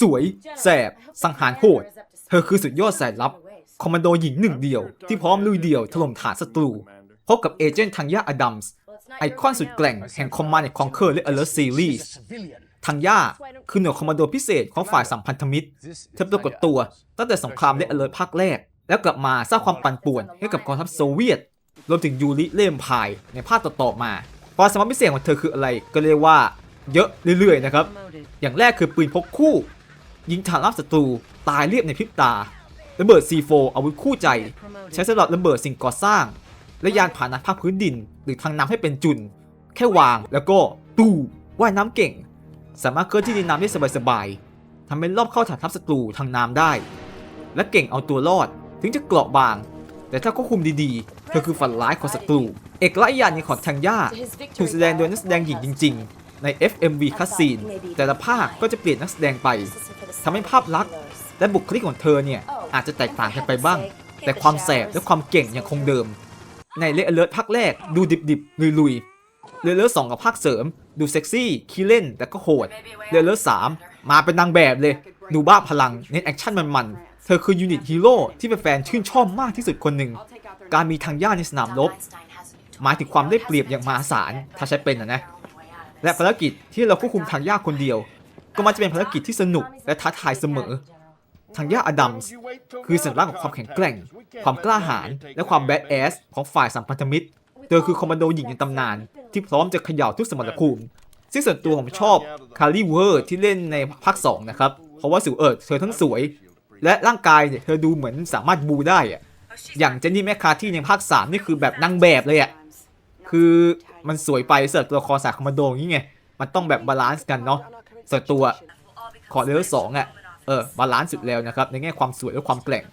สวย แสบ สังหารโหด เธอคือสุดยอดสายลับ คอมมานโดหญิงหนึ่งเดียว ที่พร้อมลุยเดี่ยวถล่มฐานศัตรู พบกับเอเจนต์ทังยาอดัมส์ไอคอนสุดแกร่งแห่งคอมมานด์คองเคอร์และ Alert Series ทังย่าคือหน่วยคอมมานโดพิเศษของฝ่ายสัมพันธมิตร เธอปรากฏตัวตั้งแต่สงครามและ Alert ภาคแรก แล้วกลับมาสร้างความปั่นป่วนให้กับกองทัพโซเวียต รวมถึงยูริเล่มพายในภาคต่อๆมาความสามารถพิเศษของเธอคืออะไรก็เรียกว่าเยอะเรื่อยๆนะครับ อย่างแรกคือปืนพกคู่ ยิงฐานรับศัตรูตายเรียบในพริบตาระเบิด C4 อาวุธคู่ใจ ใช้สำหรับระเบิดสิ่งก่อสร้าง และยานพาหนะภาคพื้นดิน หรือทางน้ำให้เป็นจุน แค่วางแล้วก็ตู้ว่ายน้ำเก่ง สามารถเคลื่อนที่ในน้ำได้สบายๆทำให้รอบเข้าฐานทัพศัตรูทางน้ำได้ และเก่งเอาตัวรอดถึงจะเกราะบาง แต่ถ้าควบคุมดีๆ เธอคือฝันร้ายของศัตรู เอกลักษณ์ยางหนึงของทังย่าถูกแสดงโดยนักแสดงหญิงจริง ๆ ใน FMV คัสซีนแต่ละภาคก็จะเปลี่ยนนักแสดงไป ทำให้ภาพลักษณ์และบุคลิกของเธอเนี่ยอาจจะแตกต่างกันไปบ้าง แต่ความแสบและความเก่งยังคงเดิม ในเลเลิร์ภาคแรกดูดิบๆลุยๆเลเลิร์สองกับภาคเสริม ดูเซ็กซี่ขี้เล่นแต่ก็โหดเลเลิร์สามมาเป็นนางแบบเลย ดูบ้าพลังเน้นแอคชั่นมันๆ เธอคือยูนิตฮีโร่ที่เป็นแฟนชื่นชอบมากที่สุดคนหนึ่ง การมีทางย่าในสนามรบหมายถึงความได้เปรียบอย่างมหาศาลถ้าใช้เป็นนะนะและภารกิจที่เราควบคุมทางย่าคนเดียว ก็มักจะเป็นภารกิจที่สนุกและท้าทายเสมอ ทางย่าอดัมส์คือสัญลักษณ์ของความแข็งแกร่ง ความกล้าหาญและความแบดแอสของฝ่ายสัมพันธมิตร เธอคือคอมมานโดหญิงในตำนาน ที่พร้อมจะเขย่าทุกสมรภูมิ ซึ่งส่วนตัวผมชอบคาริเวอร์ที่เล่นในภาค 2 นะครับ เพราะว่าสิวเอิร์ดเธอทั้งสวย และร่างกายเนี่ยเธอดูเหมือนสามารถบูได้อะอย่างเจนนี่แมคคาที่ในภาค 3 นี่คือแบบนางแบบเลยอะคือมันสวยไปเสิร์ฟตัวละครสายคอมมานโดอย่างงี้ไงมันต้องแบบบาลานซ์กันเนาะ ส่วนตัวขอเลเวลสองอะเออบาลานซ์สุดแล้วนะครับในแง่ความสวยและความแกร่ง